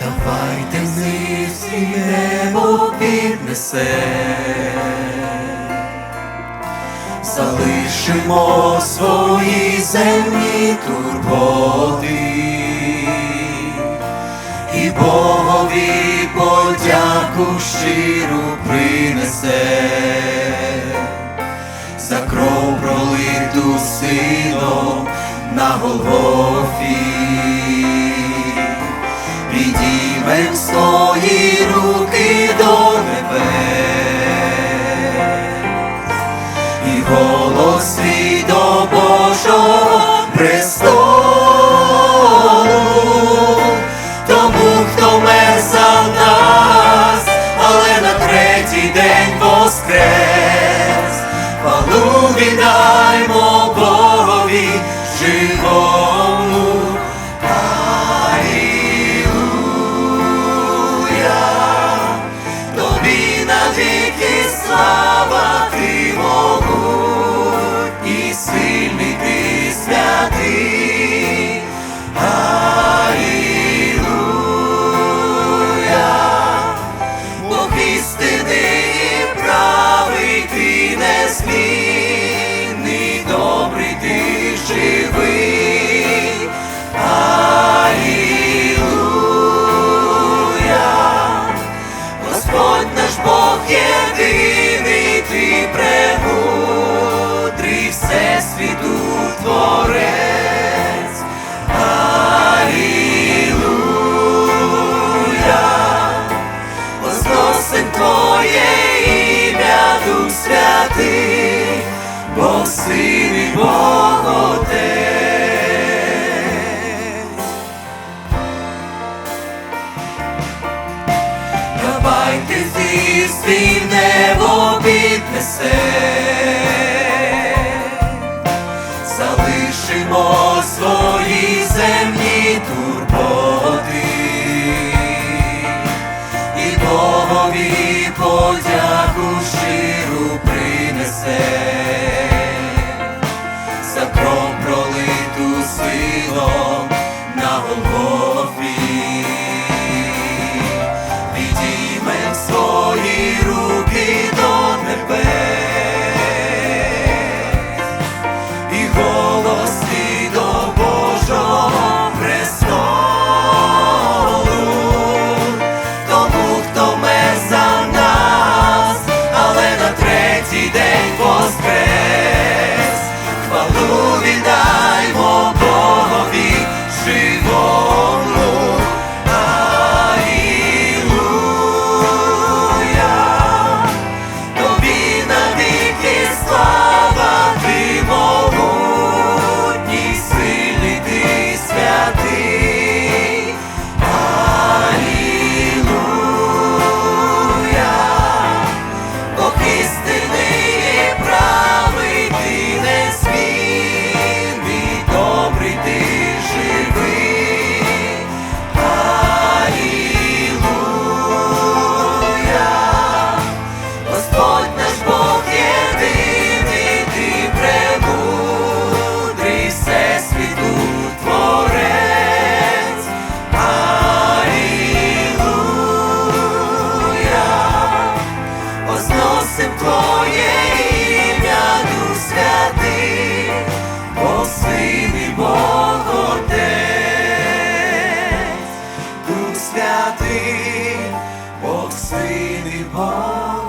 давайте вниз і небо піднесе. Залишимо свої земні турботи і Богові подяку щиру принесе за кров пролиту сином на Голгофі. Підіймем свої руки до небес. І голос свій до Божого престолу, тому хто мер за нас, але на третій день воскрес, хвалу віддаймо всесвіту творець. Алілуя, возносим Твоє ім'я, Дух святий, Бог син і Бог Отець. Давайте зі свій небо піднесе, залишимо свої земні турботи. І Богові подяку щиру принесе. За кров пролиту силом на Голгофі. Підіймем свої руки святий, Бог син і Бог